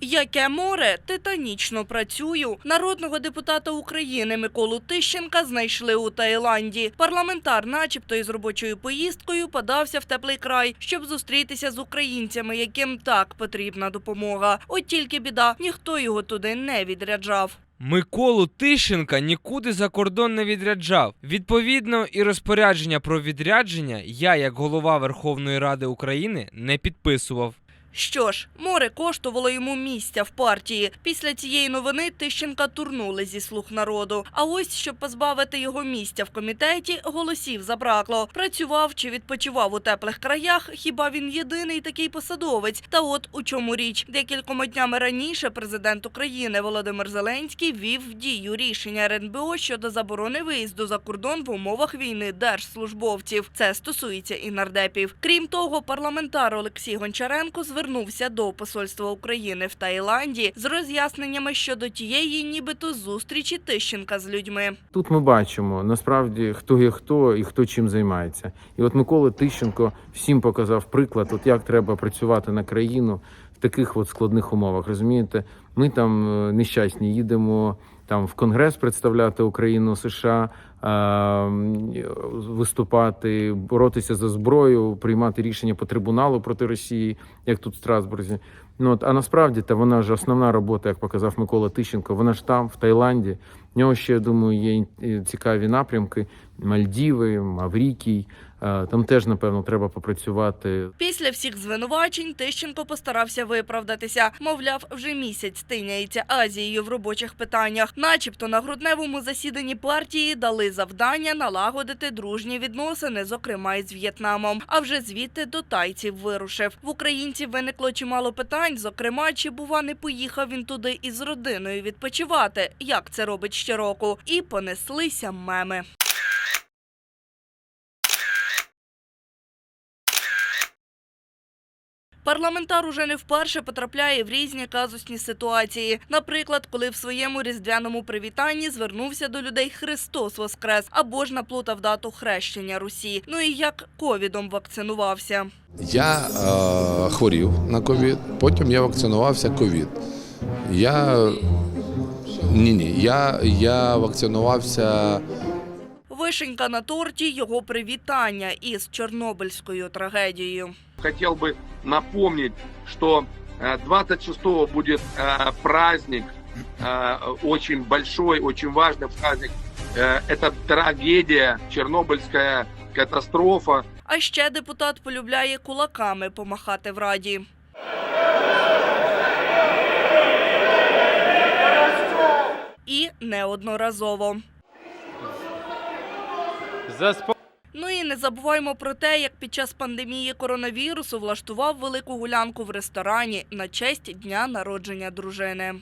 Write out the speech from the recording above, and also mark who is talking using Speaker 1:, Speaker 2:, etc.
Speaker 1: Яке море титанічно працюю. Народного депутата України Миколу Тищенка знайшли у Таїланді. Парламентар, начебто, із робочою поїздкою, подався в теплий край, щоб зустрітися з українцями, яким так потрібна допомога. От тільки біда, ніхто його туди не відряджав.
Speaker 2: Миколу Тищенка нікуди за кордон не відряджав. Відповідно, і розпорядження про відрядження я, як голова Верховної Ради України, не підписував.
Speaker 1: Що ж, море коштувало йому місця в партії. Після цієї новини Тищенка турнули зі слуг народу. А ось, щоб позбавити його місця в комітеті, голосів забракло. Працював чи відпочивав у теплих краях, хіба він єдиний такий посадовець? Та от у чому річ. Декількома днями раніше президент України Володимир Зеленський ввів в дію рішення РНБО щодо заборони виїзду за кордон в умовах війни держслужбовців. Це стосується і нардепів. Крім того, парламентар Олексій Гончаренко звернувся до посольства України в Таїланді з роз'ясненнями щодо тієї, нібито зустрічі Тищенка з людьми.
Speaker 3: Тут ми бачимо насправді хто є хто і хто чим займається. І от Микола Тищенко всім показав приклад, от як треба працювати на країну в таких от складних умовах. Розумієте, ми там е, нещасні їдемо там в Конгрес представляти Україну США. е, Виступати, боротися за зброю, приймати рішення по трибуналу проти Росії, як тут в Страсбурзі. Ну от а насправді та вона ж основна робота, як показав Микола Тищенко. Вона ж там, в Таїланді. В нього ще я думаю, є цікаві напрямки: Мальдіви, Маврікій. Е, Там теж напевно треба попрацювати.
Speaker 1: Після всіх звинувачень Тищенко постарався виправдатися. Мовляв, вже місяць тиняється Азією в робочих питаннях. Начебто на грудневому засіданні партії дали завдання налагодити дружні відносини, зокрема із В'єтнамом. А вже звідти до тайців вирушив. В українців виникло чимало питань. Зокрема, чи бува не поїхав він туди із родиною відпочивати, як це робить щороку, і понеслися меми. Парламентар уже не вперше потрапляє в різні казусні ситуації. Наприклад, коли в своєму різдвяному привітанні звернувся до людей Христос Воскрес або ж наплутав дату хрещення Русі. Ну і як ковідом вакцинувався.
Speaker 4: Я е, хворів на ковід, потім я вакцинувався ковід. Я ні, ні, я, я вакцинувався
Speaker 1: Вишенька на торті його привітання із Чорнобильською трагедією
Speaker 5: хотел бы напомнить, что э, 26-го будет э, праздник, э, очень большой, очень важный праздник. Э, Это трагедия, Чернобыльская катастрофа.
Speaker 1: А ще депутат полюбляє кулаками помахати в раді. І неодноразово. Ну і не забуваймо про те, як під час пандемії коронавірусу влаштував велику гулянку в ресторані на честь дня народження дружини.